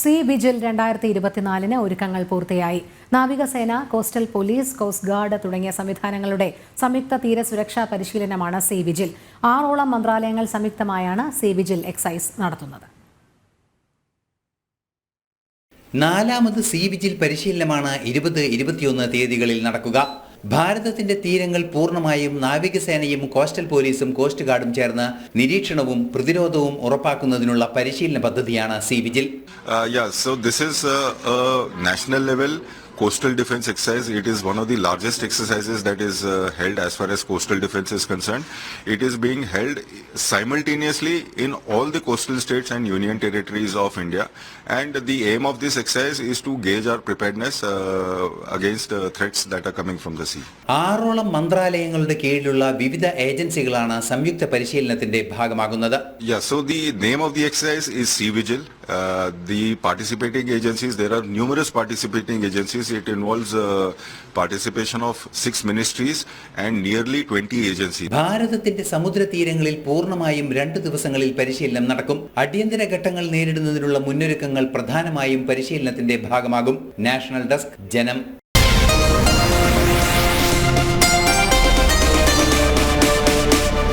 C vigil രണ്ടായിരത്തി ഇരുപത്തിനാലിന് ഒരുക്കങ്ങൾ പൂർത്തിയായി. നാവികസേന കോസ്റ്റൽ പോലീസ് കോസ്റ്റ് ഗാർഡ് തുടങ്ങിയ സംവിധാനങ്ങളുടെ സംയുക്ത തീര സുരക്ഷാ പരിശീലനമാണ് സി വിജിൽ. ആറോളം മന്ത്രാലയങ്ങൾ സംയുക്തമായാണ് സി വിജിൽ എക്സൈസ് നടത്തുന്നത്. നാലാമത് സീ വിജിൽ പരിശീലനമാണ് ഇരുപത് ഇരുപത്തിയൊന്ന് തീയതികളിൽ നടക്കുക. ഭാരതത്തിന്റെ തീരങ്ങൾ പൂർണമായും നാവികസേനയും കോസ്റ്റൽ പോലീസും കോസ്റ്റ് ഗാർഡും ചേർന്ന് നിരീക്ഷണവും പ്രതിരോധവും ഉറപ്പാക്കുന്നതിനുള്ള പരിശീലന പദ്ധതിയാണ് sea vigil. Uh, yeah, so this is uh, a national level coastal defense exercise. It is one of the largest exercises that is uh, held as far as coastal defense is concerned. It is being held simultaneously in all the coastal states and union territories of India. And the aim of this exercise is to gauge our preparedness uh, against uh, threats that are coming from the sea. ആറോളം മന്ത്രാലയങ്ങളുടെ കീഴിലുള്ള വിവിധ ഏജൻസികളാണ് സംയുക്ത പരിശീലനത്തിന്റെ ഭാഗമാകുന്നത് Yeah, so the name of the exercise is Sea Vigil. Uh, the participating agencies, there are numerous participating agencies. It involves uh, participation of six ministries and nearly 20 agencies. ഭാരതത്തിന്റെ സമുദ്ര തീരങ്ങളിൽ പൂർണമായും രണ്ട് ദിവസങ്ങളിൽ പരിശീലനം നടക്കും അടിയന്തര ഘട്ടങ്ങൾ നേരിടുന്നതിനുള്ള മുന്നൊരുക്കങ്ങൾ പ്രധാനമായും പരിശീലനത്തിന്റെ ഭാഗമാകും നാഷണൽ ഡെസ്ക് ജനം